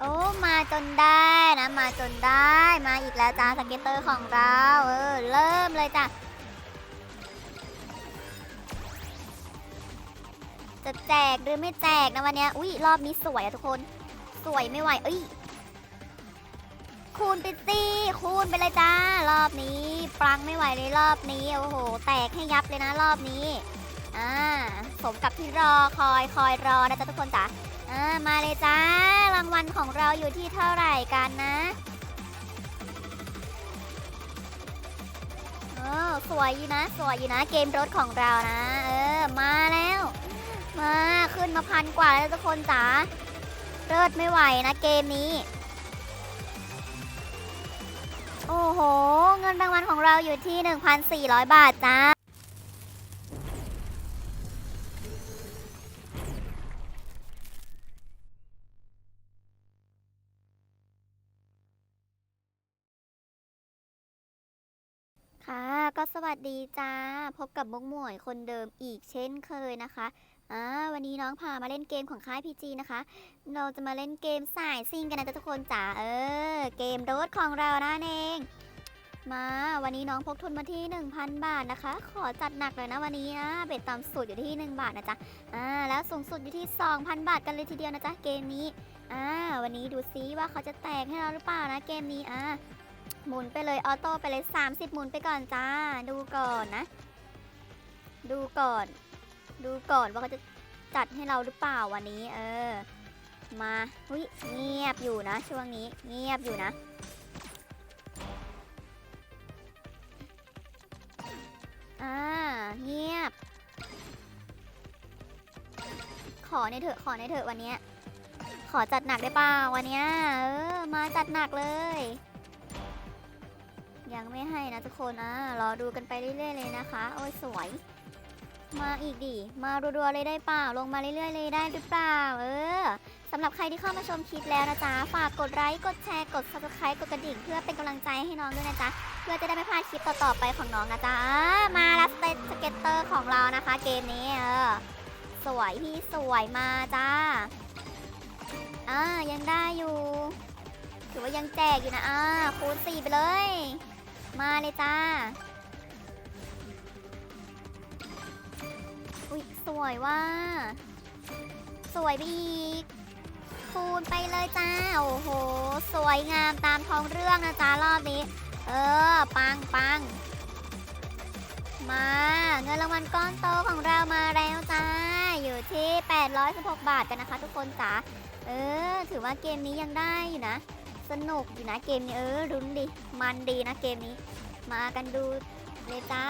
โอ้มาจนได้นะมาจนได้มาอีกแล้วจ้าสเก็ตเตอร์ของเราเออเริ่มเลยจ้ะจะแจกหรือไม่แจกนะวันนี้อุ้ยรอบนี้สวยอะทุกคน สวยไม่ไหวเอ้ยคูณไปสิคูณไปเลยจ้า รอบนี้ปรังไม่ไหวเลยรอบนี้โอ้โห แตกให้ยับเลยนะรอบนี้อ่าสมกับที่รอคอยคอยรอนะจ๊ะทุกคนจ๋าอ่ามาเลยจ้ารางวัลของเราอยู่ที่เท่าไหร่กันนะโอ้สวยอยู่นะ สวยอยู่นะ เกมรถของเรานะ เออ มาแล้ว มาขึ้นมาพันกว่าแล้วทุกคนจ๋าเลิศไม่ไหวนะเกมนี้ โอ้โห เงินรางวัลของเราอยู่ที่ 1,400 บาทจ้า ก็สวัสดีจ้า พบกับมุกหมวยคนเดิมอีกเช่นเคยนะคะอ่าวันนี้น้องพามาเล่นเกมของค่ายพีจีนะคะ เราจะมาเล่นเกมสายซิงกันนะจ๊ะทุกคนจ๋า เออ เกมโรถของเรานั่นเอง มาวันนี้น้องพกทุนมาที่ 1,000 บาทนะคะ ขอจัดหนักเลยนะวันนี้นะ เบ็ดต่ำสุดอยู่ที่ 1 บาทนะจ๊ะ อ่า แล้วสูงสุดอยู่ที่ 2,000 บาทกันเลยทีเดียวนะจ๊ะเกมนี้ อ่า วันนี้ดูซิว่าเขาจะแตกให้เราหรือเปล่านะเกมนี้ อ่า หมุนไปเลยออโต้ไปเลย 30 หมุนไปก่อนจ้า ดูก่อนนะ ดูก่อน ดูก่อนว่าเขาจะจัดให้เราหรือเปล่าวันนี้ เออ มาอุ้ยเงียบอยู่นะ ช่วงนี้เงียบอยู่นะ อ่า เงียบ ขอในเถอะขอในเถอะวันนี้ ขอจัดหนักได้เปล่าวันนี้เออ มาจัดหนักเลย ยังไม่ให้นะทุกคนอะรอดูกันไปเรื่อยๆเลยนะคะ โอ้ยสวย มาอีกดิมารัวๆเลยได้เปล่าลงมาเรื่อยๆเลยได้หรือเปล่า เออสำหรับใครที่เข้ามาชมคลิปแล้วนะจ๊ะฝากกดไลค์กดแชร์กด subscribe กดกระดิ่ง เพื่อเป็นกำลังใจให้น้องด้วยนะจ๊ะเพื่อจะได้ไม่พลาดคลิปต่อๆไปของน้องนะจ๊ะมาแล้วสเตตสเก็ตเตอร์ของเรานะคะ เกมนี้เออสวยพี่สวยมาจ้าอ่ายังได้อยู่ ถือว่ายังแจกอยู่นะอ่าคูณสี่ไปเลย มาเลยจ้า อุ๊ยสวยว่า สวยไปอีกคูณไปเลยจ้า โอ้โห สวยงามตามท้องเรื่องนะจ้ารอบนี้ เออ ปังปังมา เงินรางวัลก้อนโตของเรามาแล้วจ้า อยู่ที่ 816 บาทกันนะคะทุกคนจ้าเออ ถือว่าเกมนี้ยังได้อยู่นะ สนุกอยู่นะเกมนี้เออรุนดิ มันดีนะเกมนี้ มากันดูเลยจ้า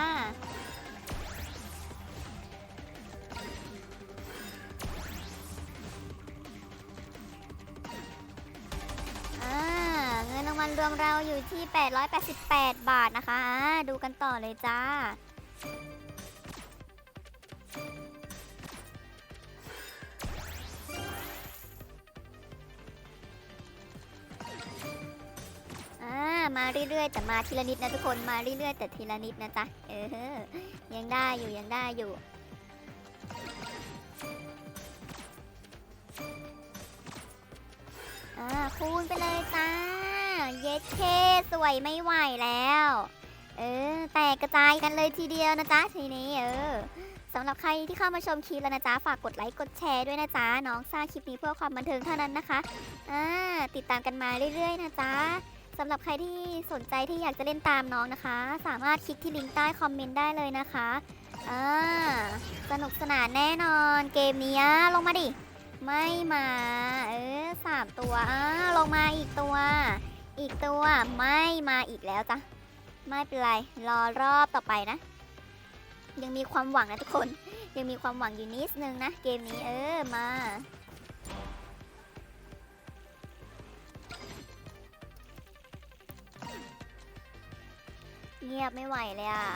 เงินรางวัลรวมเราอยู่ที่ 888 บาทนะคะ ดูกันต่อเลยจ้า มาเรื่อยๆ แต่มาทีละนิดนะทุกคนมาเรื่อยๆ แต่ทีละนิดนะจ๊ะเออยังได้อยู่ยังได้อยู่อ่าคูณไปเลยจ้า เย็ดเคสวยไม่ไหวแล้ว เออ แตกกระจายกันเลยทีเดียวนะจ๊ะทีนี้เออสำหรับใครที่เข้ามาชมคลิปแล้วนะจ๊ะ ฝากกดไลค์กดแชร์ด้วยนะจ๊ะ น้องสร้างคลิปนี้เพื่อความบันเทิงเท่านั้นนะคะ อ่า ติดตามกันมาเรื่อยๆ นะจ๊ะ สำหรับใครที่สนใจที่อยากจะเล่นตามน้องนะคะ สามารถคลิกที่ลิงก์ใต้คอมเมนต์ได้เลยนะคะอ่าสนุกสนานแน่นอนเกมนี้ลงมาดิ ไม่มา เออสามตัวอ่าลงมาอีกตัว อีกตัวไม่มาอีกแล้วจ้ะ ไม่เป็นไร รอรอบต่อไปนะ ยังมีความหวังนะทุกคน ยังมีความหวังอยู่นิดนึงนะ เกมนี้เออมา เงียบไม่ไหวเลยอะ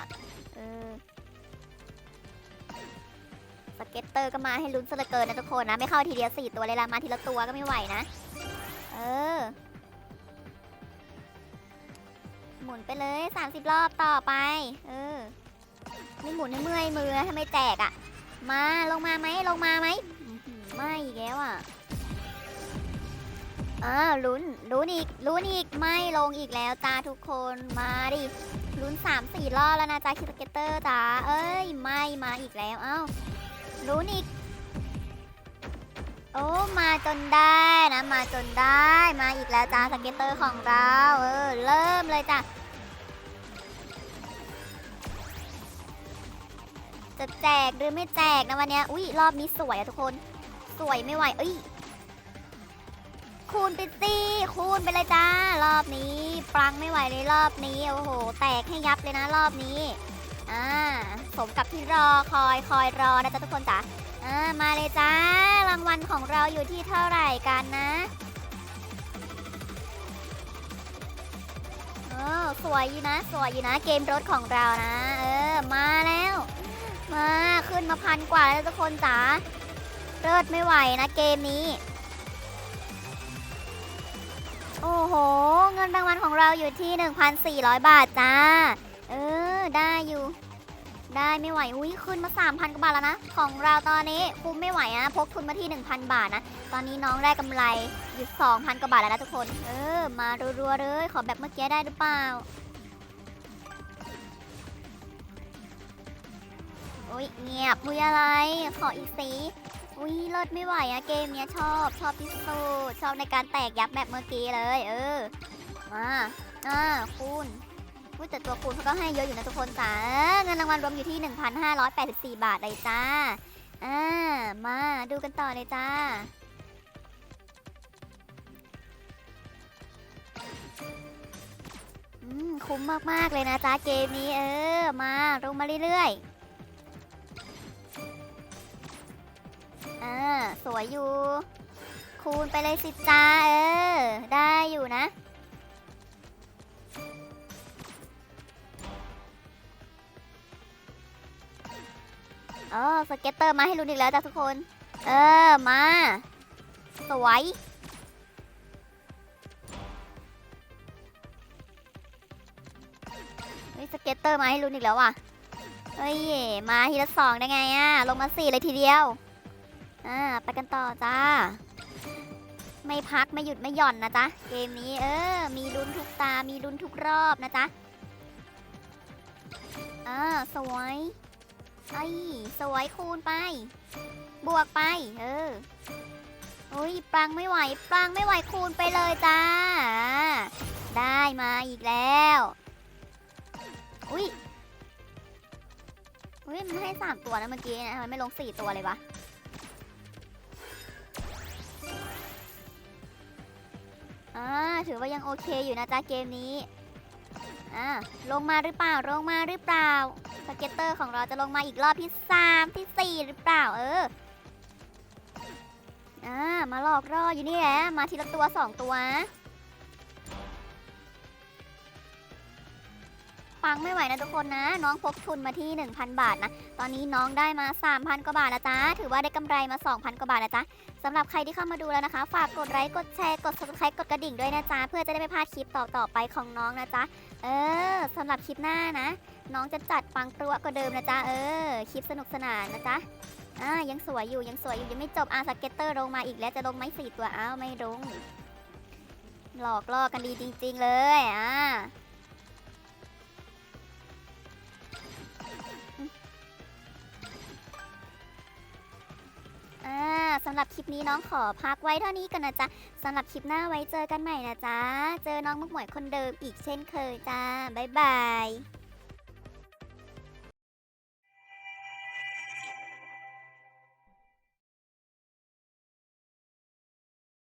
เออ สเก็ตเตอร์ก็มาให้ลุ้นซะเหลือเกินนะทุกคนนะ ไม่เข้าทีเดียวสี่ตัวเลยละมาทีละตัวก็ไม่ไหวนะ เออ หมุนไปเลย30รอบต่อไป เออ ไม่หมุนให้เมื่อยมือนะถ้ไม่แตกอะ มาลงมาไหมลงมาไหมไม่อีกแล้วอะออ้าวลุ้นลุ้นอีกลุ้นอีกไม่ลงอีกแล้วจ้าทุกคนมาดิ ลุ้นสามสี่รอบแล้วนะจ้าคิสเกตเตอร์จ้าเอ้ย ไม่มาอีกแล้ว เอ้าลุ้นอีก โอ้ มาจนได้นะ มาจนได้มาอีกแล้วจ้าสเก็ตเตอร์ของเราเออเริ่มเลยจ้ะจะแจกหรือไม่แจกนะวันนี้อุ้ยรอบนี้สวยอะทุกคน สวยไม่ไหวเอ้ย คูณไปสิคูณไปเลยจ้ารอบนี้ปรังไม่ไหวเลยรอบนี้โอ้โห แตกให้ยับเลยนะรอบนี้อ่าสมกับที่รอคอยคอยรอนะจ๊ะทุกคนจ้ะอ่ามาเลยจ้ารางวัลของเราอยู่ที่เท่าไหร่กันนะโอ้สวยอยู่นะ สวยอยู่นะ เกมรถของเรานะเออมาแล้ว มาขึ้นมาพันกว่าแล้วทุกคนจ๋าเลิศไม่ไหวนะเกมนี้ อ้โห เงินรางวัลของเราอยู่ที่ 1,400 บาทจ้า เออ ได้อยู่ ได้ไม่ไหว อุ้ยขึ้นมา 3,000 กว่าบาทแล้วนะ ของเราตอนนี้คุ้มไม่ไหวนะ พกทุนมาที่ 1,000 บาทนะ ตอนนี้น้องได้กำไรอยู่ 2,000 กว่าบาทแล้วนะทุกคน เออ มารัวๆเลย ขอแบบเมื่อกี้ได้หรือเปล่าอุ้ยเงียบอุ้ยอะไร ขออีกสี อุ้ยเลิศไม่ไหวอะเกมเนี้ยชอบชอบที่สุดชอบในการแตกยับแบบเมื่อกี้เลย เออมาอ่าคูณพูดแต่ตัวคูณเขาก็ให้เยอะอยู่นะทุกคนจ้าเงินรางวัลรวมอยู่ที่ 1,584 บาทเลยจ้าอ่ามาดูกันต่อเลยจ้าอืมคุ้มมาก ๆ เลยนะจ้าเกมนี้เออ มาลงมาเรื่อย ๆ วยอยู่ คูณไปเลยสิจ้าเออ ได้อยู่นะเออสเก็ตเตอร์มาให้ลุ้นอีกแล้วจ้ะทุกคน เออ มา สวยเฮ้ยสเก็ตเตอร์มาให้ลุ้นอีกแล้วว่ะ เฮ้ย มาทีละสองได้ไงอะ ลงมาสี่เลยทีเดียว อ่าไปกันต่อจ้า ไม่พักไม่หยุดไม่หย่อนนะจ๊ะ เกมนี้เออ มีลุ้นทุกตา มีลุ้นทุกรอบนะจ๊ะอ่าสวยไอ้สวยคูณไป บวกไป เออโอ้ยปรังไม่ไหวปรังไม่ไหวคูณไปเลยจ้า ได้มาอีกแล้ว อุ้ยอุ้ยมันให้สามตัวนะเมื่อกี้นะทำไมไม่ลงสี่ตัวเลยวะ อ่าถือว่ายังโอเคอยู่นะจ๊ะเกมนี้อ่าลงมาหรือเปล่าลงมาหรือเปล่าสเก็ตเตอร์ของเราจะลงมาอีกรอบที่สามที่สี่หรือเปล่าเอออ่ามาหลอกรออยู่นี่แหละมาทีละตัวสองตัว ปังไม่ไหวนะทุกคนนะ น้องพกทุนมาที่ 1,000 บาทนะ ตอนนี้น้องได้มา 3,000 กว่าบาทแล้วจ้าถือว่าได้กำไรมา 2,000 กว่าบาทแล้วจ้าสำหรับใครที่เข้ามาดูแล้วนะคะ ฝากกดไลค์กดแชร์กด subscribe กดกระดิ่งด้วยนะจ๊ะเพื่อจะได้ไม่พลาดคลิปต่อๆไปของน้องนะจ๊ะเออสำหรับคลิปหน้านะ น้องจะจัดปังปลัวกว่าเดิมนะจ๊ะเออคลิปสนุกสนานนะจ๊ะอ่ายังสวยอยู่ยังสวยอยู่ยังไม่จบอาสเก็ตเตอร์ลงมาอีกแล้วจะลงไหมสี่ตัวอ้าวไม่ลงหลอกล่อกันดีจริง ๆ เลยอ่า อ่าสำหรับคลิปนี้น้องขอพักไว้เท่านี้กันนะจ๊ะสำหรับคลิปหน้าไว้เจอกันใหม่นะจ๊ะ เจอน้องมุกหมวยคนเดิมอีกเช่นเคยจ้าบ๊ายบาย